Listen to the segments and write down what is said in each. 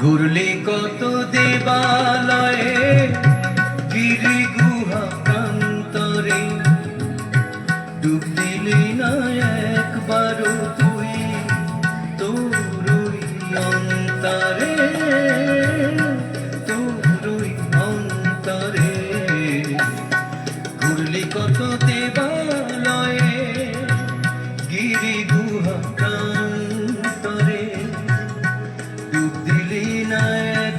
ঘুরলি কত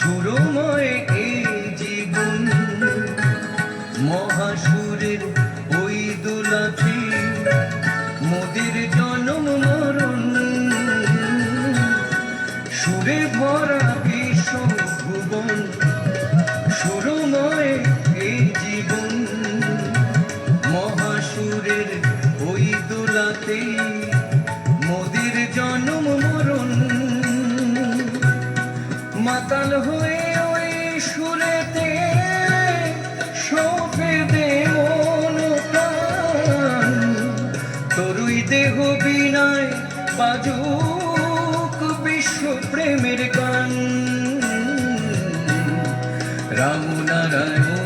সুরময় এই জীবন। মহাসুরের ওই দোলাতে মোদের জনম মরণ। সুরে ভরা মাতাল হয়ে ওই সুরেতে সপে দে মন তরুই দেহ বিনায় পাজুক বিশ্ব প্রেমের গান। রাম নারায়ণ